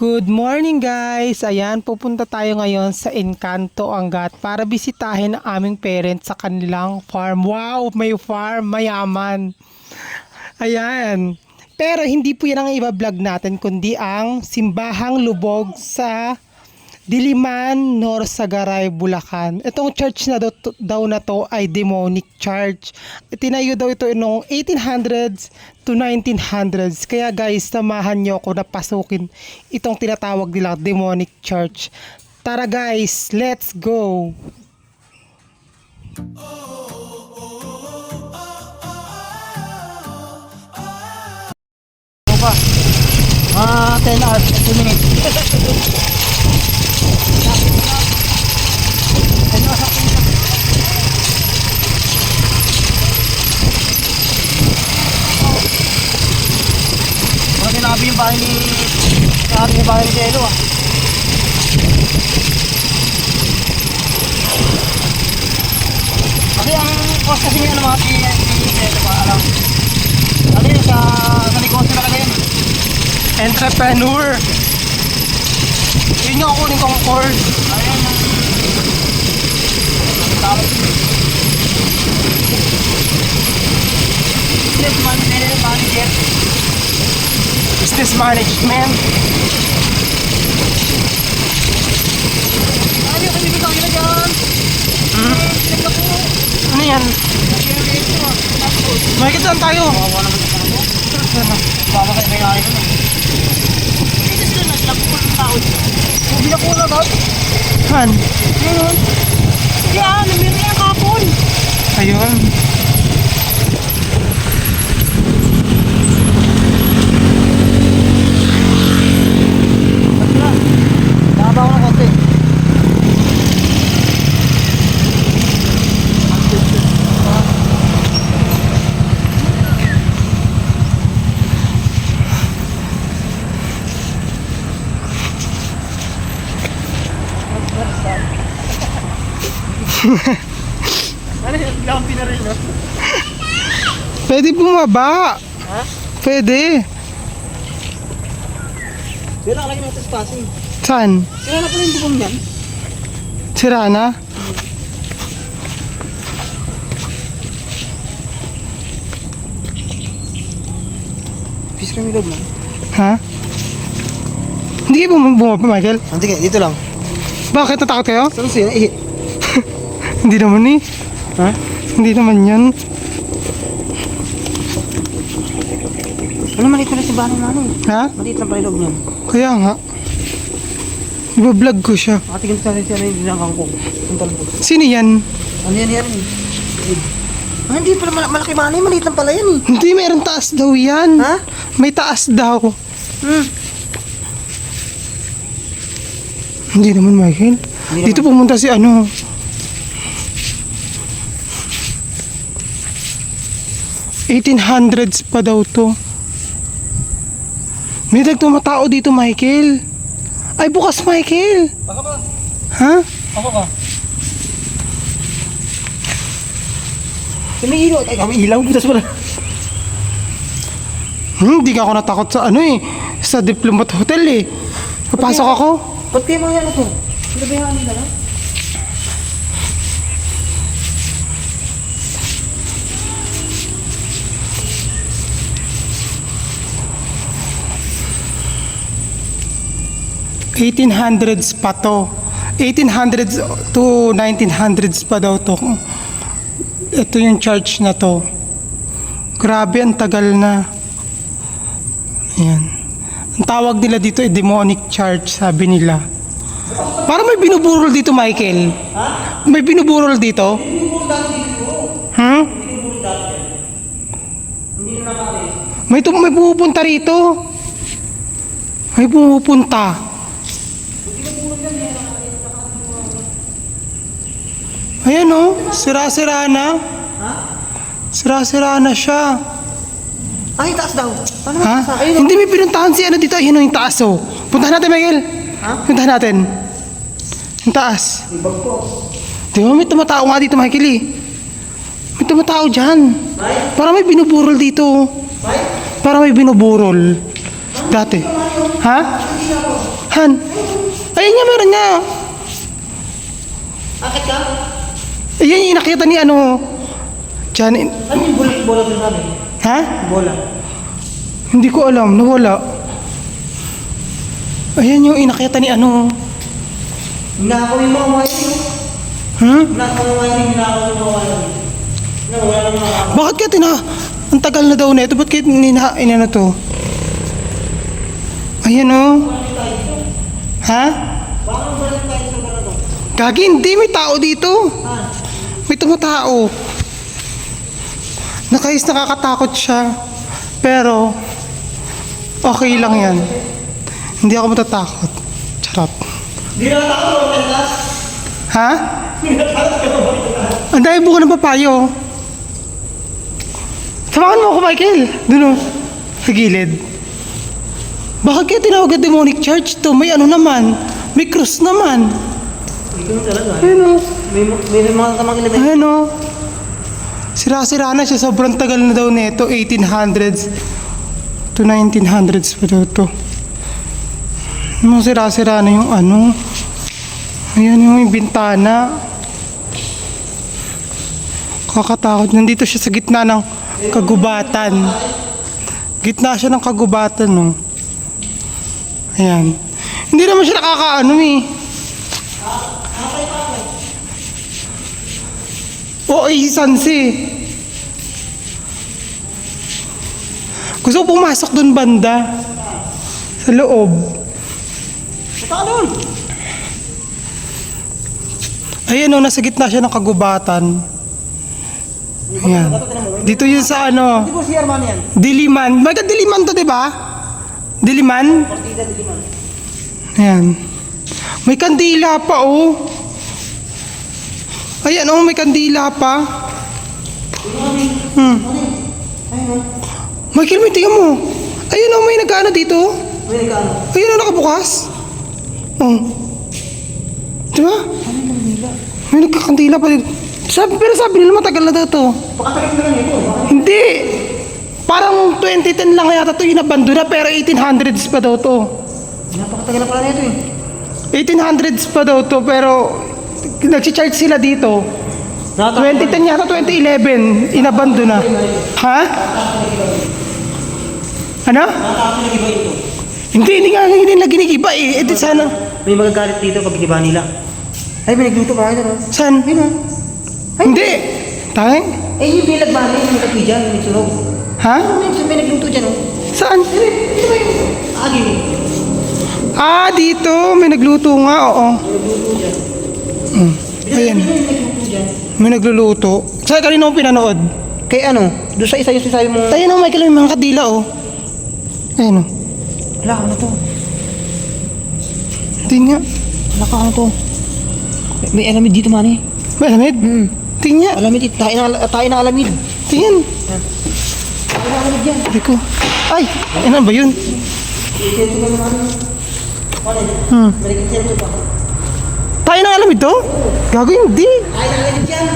Good morning guys! Ayan, pupunta tayo ngayon sa Encanto Angat para bisitahin ang aming parents sa kanilang farm. Wow! May farm! Mayaman! Ayan. Pero hindi po yan ang iba-vlog natin, kundi ang simbahang lubog sa Diliman, Norsagaray, Bulacan. Itong church na daw, daw na to ay demonic church. Tinayo daw ito noong 1800s to 1900s. Kaya guys, samahan nyo ako na pasukin itong tinatawag nila demonic church. Tara guys, let's go! Ah, 10 hours, 2 minutes. Mga sinabi yung bahay ni... Sinabi yung bahay ni Jello ah. Kasi ang cost kasi niya ng mga si si Jello ba, alam. Ano yun, sa, sa negosyo talaga yun. Entrepreneur! Yun yung kunin kong cord. Ayan. Tapos... Business manager. Business management. Ano yung kami bitaw yun na dyan? Hmm? Na. Ano yan? Makikita saan tayo? May hari na. Doon, naglapo ko ng na po na ba? Han. Ngayon. Sige ah, namiri ang kapon. Ayun. Nakaba ko ng konti. Ano yung biglang pinaril no? Pwede bumaba. Ha? Pwede. Pero nakalagay natin sa passing. Saan? Kaya na pala yung bubong yan. Sira na? Peace kami loob man. Ha? Hindi kayo bum- bumaba, Michael? Hindi kaya, dito lang. Bakit natakot kayo? Saan siya? Eh, Hindi naman eh. ha? Hindi naman yan. Ano maliit na si Bano na ano eh. Ha? Maliit yung loob niyan. Kaya nga. Iba-vlog ko siya. Nakatingin sa siya na yung dinakang ko. Sino yan? Ano yan yan eh? Ah, hindi pala mal- malaki Bano eh. Maliit lang pala yan eh. Hindi, mayroong taas daw yan. Ha? May taas daw. Hmm. Hindi naman, Michael. Hindi Dito pumunta si ano. ...1800s pa daw to. May nagtumatao dito, Michael. Ay, bukas, Michael. Baka ba? Ha? Ako ka. May ilaw. Ay, kami ilaw. Butas pala. Hmm, Hindi ka ako natakot sa ano eh. Sa Diplomat Hotel eh. Papasok ako. Ba't kayo mga yan ito? Ano ba yan nila? Hmm. 1800s pa to. 1800s to 1900s pa daw to. Ito yung church na to. Grabe, ang tagal na. Ayan. Ang tawag nila dito ay demonic church, sabi nila. Parang may binuburol dito, Michael. May binuburol dito? Hmm? May, tum- may pupunta rito. May pumupunta. Ayan oh, sira-sira na. Sira-sira na siya. Ay, taas daw. Paano Ha? taas? Ayun. Hindi may pinuntahan si ano dito. Ayun oh, yung taas oh. Puntahan natin, Michael. Ha? Puntahan natin. Yung taas. Di ba may tumatao nga dito, Michael eh. May tumatao dyan. Parang may binuburol dito. Parang may binuburol. Dati. Ha? Han. Ayun nga, meron nga. Akit ka? Ayun yung inakita ni ano. In- Ano yung bola, bola doon namin? Ha? Bola. Hindi ko alam. Nawala. Ayan yung inakita ni ano. Hinakaw yung mga wiring. Hmm? Hinakaw yung wiring, hinakaw yung mga wiring. Bakit kaya tina... Ang tagal na daw na ito. Ba't kaya nina... Inano to? Ayan o. Ha? Sa ganito? Gagi, hindi. May tao dito. Ah, May tumatao. Nakais nakakatakot siya. Pero, okay lang yan. Hindi ako matatakot. Charot. Di na takot ako ng gas. Ha? Ang dami buka ng papayo. Samahan mo ako, Michael. Doon o. Sa gilid. Bakit kaya tinawag na demonic church to? May ano naman. May cross naman. Ikaw talaga. Ayun o. May, may, may mga tamang ilan Ayan o. Sira-sira na siya. Sobrang tagal na daw nito. 1800s to 1900s pa daw to. Mga sira-sira na yung ano. Ayan yung bintana. Kakatakot. Nandito siya sa gitna ng kagubatan. Gitna siya ng kagubatan, no. Ayan. Hindi naman siya nakakaano eh. Oo, eh, Sansi. Gusto ko pumasok doon banda. Sa loob. Punta doon. Ayan o, nasa gitna siya ng kagubatan. Ayan. Dito yun sa ano. Diliman. May ka Diliman to, di ba? Diliman? Ayan. May kandila pa, oh. Ayan, oh, may kandila pa. Hmm. Michael, may tingnan mo. Ayun, oh, may nag-ano dito. May nagkaano. Ayun, oh, nakabukas. Oh. Di ba? May nagkakandila pa dito. Sabi, pero sabi nila matagal na daw to. Pakatagal na lang ito. Hindi. Parang 2010 lang yata to inabando na pero 1800s pa daw to. Napakatagal na pala nito eh. 1800s pa daw to pero nagsi-charge sila dito. 2010 yata 2011 inabando na. Ha? Ano? Ito. Hindi, hindi nga hindi nila ginigiba eh. Eh di sana. May magagalit dito pag iba nila. Ay, may nagluto pa kayo doon. Saan? Yun. Hindi. Tayo? Eh, yung bilag ba yung nagkapi dyan, yung nagsunog. Ha? Ano yung may nagluto dyan oh? Saan? Ito ba yung agi? Ah, dito. May nagluto nga, oo. Hmm. Ayan. Ano nagluto dyan? May nagluluto. Sa kanino mo pinanood? Kay ano? Doon sa isa yung sinasabi mo. Ayun oh, Michael, may mga kadila oh. Ayun oh. Wala ka na to. Nga. Wala ka na to. May, may alamid dito man eh. May alamid? Hmm. Tingnan. Alamid dito. Tayo na, tayo na alamid. Tingnan. Tayo na alamid yan. Sabi ko. Ay, ano ba yun? Ano? Hmm. Tayo ng alamid to? Gago hindi. Tayo na alamid yan.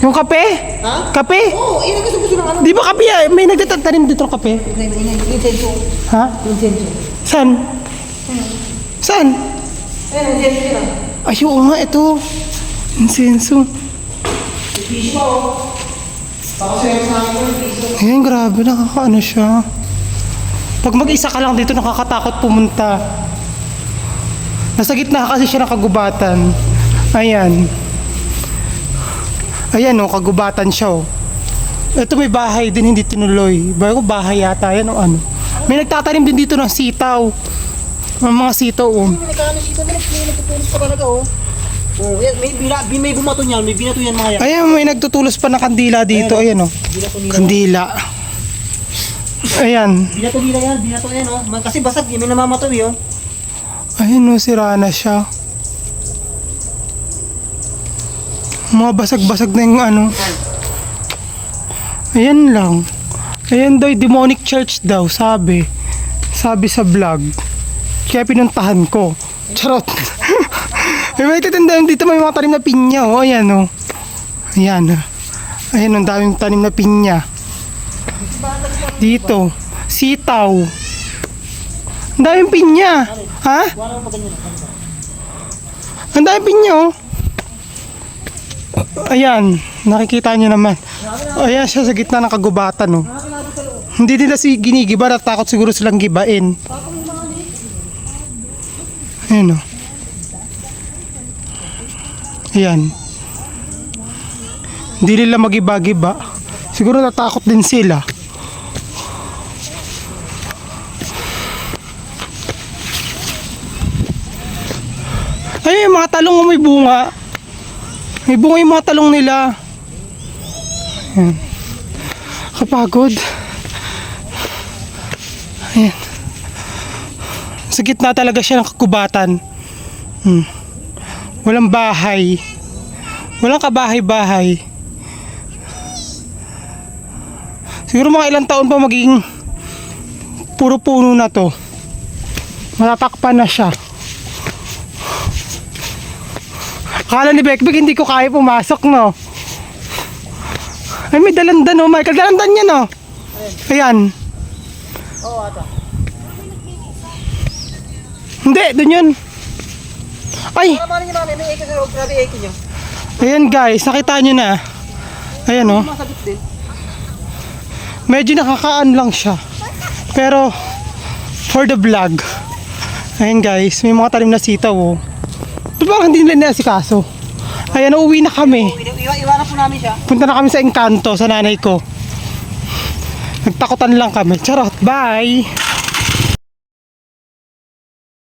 Yung kape? Ha? Kape? Oo, oh, yun ang gusto gusto ng ano. Di ba kape ah? May nagtatanim dito ng kape? Insenso. Ha? Insenso. Saan? Saan? Ayun, insenso yun ah. Ay, oo nga, ito. Insenso. Piso sa'yo sa akin piso. Ayan, grabe, nakakaano siya. Pag mag-isa ka lang dito, nakakatakot pumunta. Nasa gitna kasi siya ng kagubatan. Ayan. Ayan, oh, kagubatan siya, oh. Ito may bahay din, hindi tinuloy. Bago bahay yata, yan, o ano. May nagtatanim din dito ng sitaw. Ang mga sitaw, oh. May oh. Oh, may, bila, may bumato niyan, may binato yan mga yan. Ayan, may nagtutulos pa ng kandila dito. Ayan, oh. Nila. Kandila. Ayan. Binato nila yan, binato yan oh. Kasi basag, may namamataw eh oh. Ayun, no, sira na siya. Mga basag-basag na yung ano. Ayan lang. Ayan daw, demonic church daw, sabi. Sabi sa vlog. Kaya pinuntahan ko. Charot. may may tatandaan dito, may mga tanim na pinya, oh. Ayan, oh. Ayan, oh. Ayan, ang daming tanim na pinya. Dito, sitaw. Ang daming pinya. Ha? Ang daming pinya oh. Ayan, nakikita nyo naman. Ayan siya sa gitna ng kagubatan oh. Hindi nila si ginigiba, natakot siguro silang gibain. Ayan oh. Ayan. Hindi nila magiba-giba. Siguro natakot din sila. Ay, yung mga talong may bunga. May bunga yung mga talong nila. Ayan. Kapagod. Ayan. Sa gitna talaga siya ng kakubatan. Hmm. Walang bahay. Walang kabahay-bahay. Siguro mga ilang taon pa magiging puro puno na to. Matatakpan na siya. Akala ni Bekbek hindi ko kaya pumasok, no? Ay, may dalandan, oh, Michael. Dalandan yan, oh. Ayan. Oo, ata. Hindi, dun yun. Ay, ayan guys, nakita nyo na. Ayan, oh. Masagot din. Medyo nakakaan lang siya. Pero, for the vlog. Ayan guys, may mga talim na sitaw, oh. Ba't parang hindi nila niasikaso? Ayan, uuwi na kami. Iwa, iwa, iwanan po namin siya. Punta na kami sa Encanto sa nanay ko. Nagtakutan lang kami. Charot, bye!